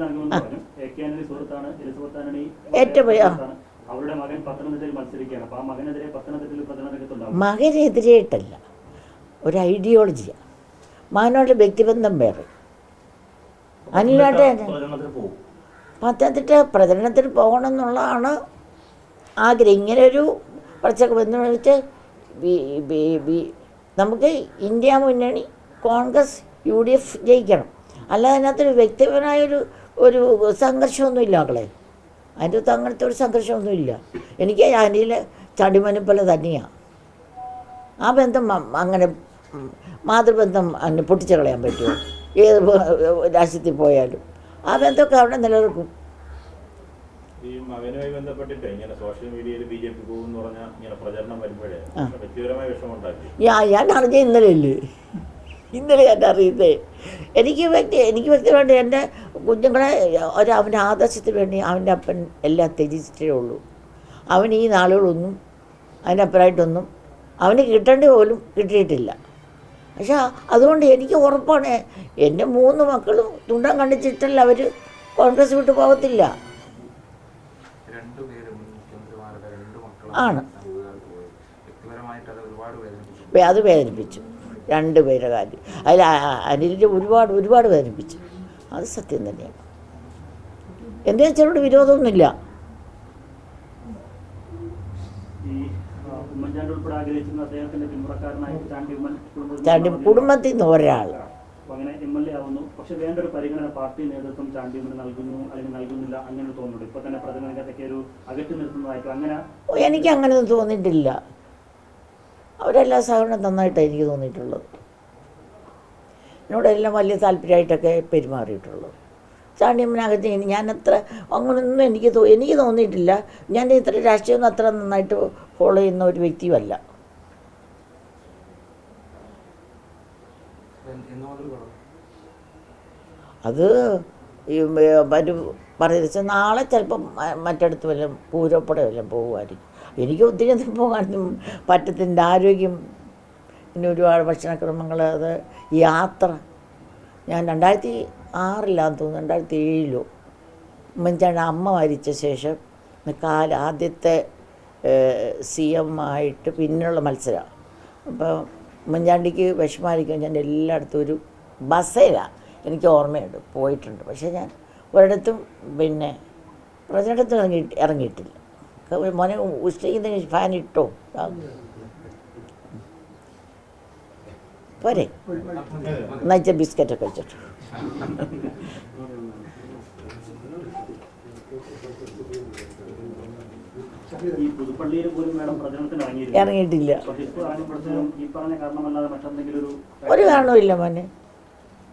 ഏറ്റവും സുഹൃത്താണ്. അവരുടെ മകൻ പത്തനംതിട്ടയിൽ മത്സരിക്കുകയാണ്. അപ്പൊ ആ മകനെതിരെ പത്തനംതിട്ടയിൽ മകനെതിരായിട്ടല്ല. ഒരു ഐഡിയോളജിയാണ് മകനോട് വ്യക്തിബന്ധം വേറെ. അനിലോട്ടെ പത്തനംതിട്ട പ്രചരണത്തിന് പോകണം എന്നുള്ളതാണ് ആഗ്രഹം. ഇങ്ങനെ ഒരു പ്രശ്നം എന്ന് വെച്ച് നമുക്ക് ഇന്ത്യ മുന്നണി കോൺഗ്രസ് യു ഡി എഫ് ജയിക്കണം. അല്ലാതെ അതിനകത്തൊരു വ്യക്തിപരമായൊരു ഒരു സംഘർഷമൊന്നും ഇല്ല മക്കളെ. അതിന്റെ അകത്ത് അങ്ങനത്തെ ഒരു സംഘർഷമൊന്നുമില്ല. എനിക്ക് അനിൽ ചടിമനുപ്പല തന്നെയാണ് ആ ബന്ധം അങ്ങനെ മാതൃബന്ധം അങ്ങനെ പൊട്ടിച്ചു കളയാൻ പറ്റുമോ? ഏത് രാജ്യത്തിൽ പോയാലും. ആ ബന്ധമൊക്കെ അവിടെ നിലനിൽക്കും. ഈ മകനുമായി ബന്ധപ്പെട്ടിട്ട് ഇങ്ങനെ സോഷ്യൽ മീഡിയയിൽ ബി ജെ പി പോകും പറഞ്ഞാൽ ഇങ്ങനെ പ്രചരണം വരുമ്പോഴേ വ്യക്തിപരമായ വിഷമം ഉണ്ടാക്കി. ഞാൻ ഞാൻ അറിഞ്ഞ ഇന്നലെയല്ലേ. ഇന്നലെ ഞാൻ അറിയുന്നേ എനിക്ക് വ്യക്തി എനിക്ക് വ്യക്തിപരമായിട്ട് എന്റെ കുഞ്ഞുങ്ങളെ ഒരു അവന്റെ ആദർശത്തിന് വേണ്ടി അവന്റെ അപ്പൻ എല്ലാം ത്യജിച്ചിട്ടേ ഉള്ളൂ. അവൻ ഈ നാളുകളൊന്നും അതിനപ്പുറമായിട്ടൊന്നും അവന് കിട്ടേണ്ടി പോലും കിട്ടിയിട്ടില്ല. പക്ഷേ അതുകൊണ്ട് എനിക്ക് ഉറപ്പാണ് എന്റെ മൂന്ന് മക്കളും തുണ്ടം കണ്ടിച്ചിട്ടല്ല അവർ കോൺഗ്രസ് വിട്ട് പോകത്തില്ല. ആണ്. അത് വേദനിപ്പിച്ചു. രണ്ട് പേരുടെ കാര്യം. അതിൽ അനിലിന്റെ ഒരുപാട് ഒരുപാട് വേദനിപ്പിച്ചു അത് സത്യം തന്നെയാണ്. എന്റെ അച്ഛനോട് വിരോധമൊന്നുമില്ല. കുടുംബത്തിൽ നിന്ന് ഒരാൾ. എനിക്ക് അങ്ങനെ എം എൽ എ ആവുന്നു. പക്ഷെ വേണ്ട ഒരു പരിഗണന പാർട്ടി നേതൃത്വം ചാണ്ടി ഉമ്മന് നൽകുന്നു അല്ലെങ്കിൽ നൽകുന്നില്ല അങ്ങനെ തോന്നുന്നുണ്ട്. ഇപ്പൊ തന്നെ പ്രചരണരംഗത്തൊക്കെ ഒരു അകറ്റി നിർത്തുന്നതായിട്ടും അങ്ങനെ എനിക്ക് അങ്ങനെ തോന്നിയിട്ടില്ല. അവരെല്ലാം സഹകരണം നന്നായിട്ടാണ് എനിക്ക് തോന്നിയിട്ടുള്ളത്. എന്നോടെല്ലാം വലിയ താല്പര്യമായിട്ടൊക്കെ പെരുമാറിയിട്ടുള്ളത്. ചാണ്ടിയമ്മനകത്ത് ഞാൻ അത്ര അങ്ങനൊന്നും എനിക്ക് തോ എനിക്ക് തോന്നിയിട്ടില്ല. ഞാൻ ഇത്ര രാഷ്ട്രീയമൊന്നും അത്ര നന്നായിട്ട് ഫോളോ ചെയ്യുന്ന ഒരു വ്യക്തിയുമല്ല. അത് ഒരു പറയുന്നത് നാളെ ചിലപ്പം മറ്റടുത്ത് വല്ലതും പൂരപ്പട വല്ലതും പോകുമായിരിക്കും എനിക്ക് ഒത്തിരി ഒന്നും പോകാനൊന്നും പറ്റത്തിന്റെ ആരോഗ്യം പിന്നെ ഒരുപാട് ഭക്ഷണക്രമങ്ങൾ അത് യാത്ര. ഞാൻ രണ്ടായിരത്തി ആറിലാന്ന് തോന്നുന്നു രണ്ടായിരത്തി ഏഴിലോ. മഞ്ചാണ് അമ്മ മരിച്ച ശേഷം കാല ആദ്യത്തെ സി എം ആയിട്ട് പിന്നുള്ള മത്സരമാണ് അപ്പോൾ ഉമ്മൻചാണ്ടിക്ക് വിഷമായിരിക്കും. ഞാൻ എല്ലായിടത്തും ഒരു ബസ്സിലാണ് എനിക്ക് ഓർമ്മയുണ്ട്. പോയിട്ടുണ്ട്. പക്ഷേ ഞാൻ ഒരിടത്തും പിന്നെ പ്രചരണത്തിൽ ഇറങ്ങി ഇറങ്ങിയിട്ടില്ല. മോനെ ഉച്ചയ്ക്ക് ഫാൻ ഇട്ടോ. പോരെ. നയിച്ച ബിസ്ക്കറ്റൊക്കെ വെച്ചിട്ട്. ഇറങ്ങിയിട്ടില്ല. ഒരു ഒരു കാരണവുമില്ല മോനെ.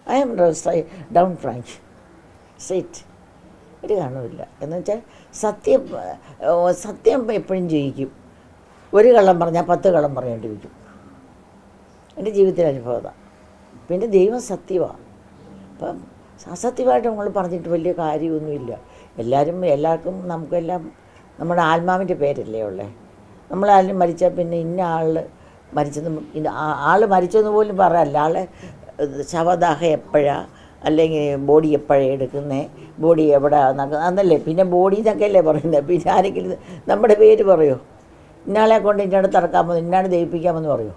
I am down frank seat ഒരു കാരണവുമില്ല എന്ന് വെച്ചാൽ സത്യം സത്യം എപ്പോഴും ജയിക്കും. ഒരു കള്ളം പറഞ്ഞാൽ പത്ത് കള്ളം പറയേണ്ടിരിക്കും എന്റെ ജീവിതത്തിലെ അനുഭവത. പിന്നെ ദൈവം സത്യമാണ്. അപ്പം അസത്യമായിട്ട് നമ്മൾ പറഞ്ഞിട്ട് വലിയ കാര്യമൊന്നുമില്ല. എല്ലാവരും എല്ലാവർക്കും നമുക്കെല്ലാം നമ്മുടെ ആത്മാവിന്റെ പേരല്ലേ ഉള്ളത് നമ്മളാരും മരിച്ചാൽ പിന്നെ ഇന്ന ആൾ മരിച്ചെന്ന് ആൾ മരിച്ചെന്ന് പോലും പറയല്ല. ശവദാഹ ശവദാഹം എപ്പോഴാണ് അല്ലെങ്കിൽ ബോഡി എപ്പോഴേ എടുക്കുന്നത് ബോഡി എവിടെ? എന്നല്ലേ പിന്നെ ബോഡി എന്നൊക്കെ അല്ലേ പറയുന്നത് പിന്നെ ആരെങ്കിലും നമ്മുടെ പേര് പറയുമോ ഇന്നാളെ കൊണ്ട് ഇന്നടത്ത് ഇറക്കാമെന്ന് ഇന്നാണ് ദയിപ്പിക്കാമെന്ന് പറയുമോ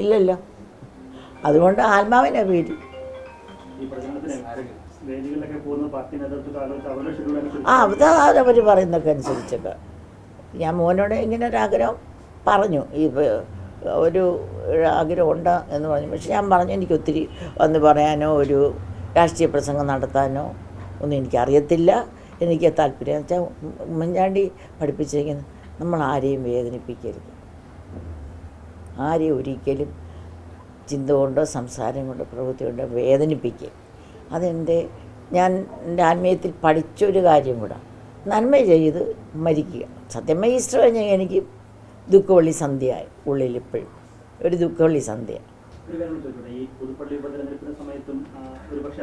ഇല്ലല്ലോ. അതുകൊണ്ട് ആത്മാവിനെ പേര്. ആ അത് അവർ പറയുന്നതൊക്കെ അനുസരിച്ചൊക്കെ ഞാൻ മോനോട് ഇങ്ങനെ ഒരു ആഗ്രഹം പറഞ്ഞു. ഈ ഒരു ആഗ്രഹം ഉണ്ട് എന്ന് പറഞ്ഞു. പക്ഷെ ഞാൻ പറഞ്ഞു എനിക്ക് ഒത്തിരി വന്ന് പറയാനോ ഒരു രാഷ്ട്രീയ പ്രസംഗം നടത്താനോ ഒന്നും എനിക്കറിയത്തില്ല. എനിക്ക് താല്പര്യം വെച്ചാൽ ഉമ്മൻചാണ്ടി പഠിപ്പിച്ചിരിക്കുന്നത് നമ്മൾ ആരെയും വേദനിപ്പിക്കരുത്. ആരെയും ഒരിക്കലും ചിന്ത കൊണ്ടോ സംസാരം കൊണ്ടോ പ്രവൃത്തി കൊണ്ടോ വേദനിപ്പിക്കുക അതെന്റെ ഞാൻ എന്റെ ആത്മീയത്തിൽ പഠിച്ചൊരു കാര്യം കൂടെ. നന്മ ചെയ്ത് മരിക്കുക. സത്യം ഈസ്റ്റർ കഴിഞ്ഞാൽ എനിക്ക് ദുഃഖവള്ളി സന്ധ്യയായി ഉള്ളിൽ ഇപ്പോഴും. ഒരു ദുഃഖവള്ളി സന്ധ്യ. ഈ പുതുപ്പള്ളി ഉപതെരഞ്ഞെടുപ്പിന്റെ സമയത്തും ഒരുപക്ഷെ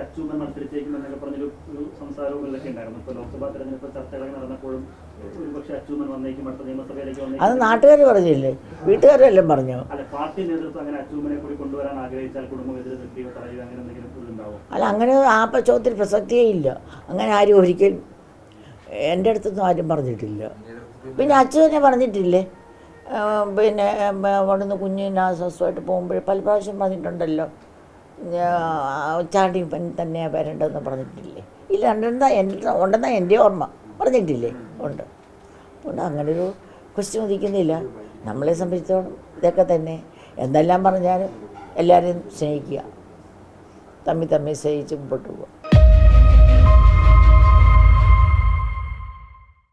പറഞ്ഞൊരു ഒരു സംസാരവും ഇതൊക്കെ ഉണ്ടായിരുന്നു. ലോക്സഭാ തെരഞ്ഞെടുപ്പ് ചർച്ചകളൊക്കെ നടന്നപ്പോഴും ഒരുപക്ഷെ അച്യുതൻ വന്നേക്കും അടുത്ത നിയമസഭയിലേക്ക് അത് നാട്ടുകാർ പറഞ്ഞില്ലേ? വീട്ടുകാരെല്ലാം പറഞ്ഞു? അല്ല പാർട്ടി നേതൃത്വം അങ്ങനെ അച്യുതനെ കൂടി കൊണ്ടുവരാൻ ആഗ്രഹിച്ചാൽ കുടുംബമെതിരെ അങ്ങനെ എന്തെങ്കിലും അല്ല അങ്ങനെ ആ പ- പ്രസക്തിയേ ഇല്ല. അങ്ങനെ ആരും ഒരിക്കലും എന്റെ അടുത്തൊന്നും ആരും പറഞ്ഞിട്ടില്ല. പിന്നെ അച്ഛനെ പറഞ്ഞിട്ടില്ലേ? പിന്നെ അവിടെ അവിടുന്ന് കുഞ്ഞിന് അസ്വസ്ഥമായിട്ട് പോകുമ്പോൾ പല പ്രാവശ്യം പറഞ്ഞിട്ടുണ്ടല്ലോ. ചാണ്ടി ഇവൻ തന്നെ വരേണ്ടതെന്ന് പറഞ്ഞിട്ടില്ലേ? ഇല്ല ഉണ്ടെന്നാ എന്റെ ഉണ്ടെന്നാ എന്റെ ഓർമ്മ. പറഞ്ഞിട്ടില്ലേ? ഉണ്ട്. അതുകൊണ്ട് അങ്ങനൊരു ക്വസ്റ്റ്യൻ ഉദിക്കുന്നില്ല. നമ്മളെ സംബന്ധിച്ചോളം ഇതൊക്കെ തന്നെ. എന്തെല്ലാം പറഞ്ഞാലും എല്ലാവരെയും സ്നേഹിക്കുക. തമ്മി തമ്മി സ്നേഹിച്ച് മുമ്പോട്ട് പോവുക.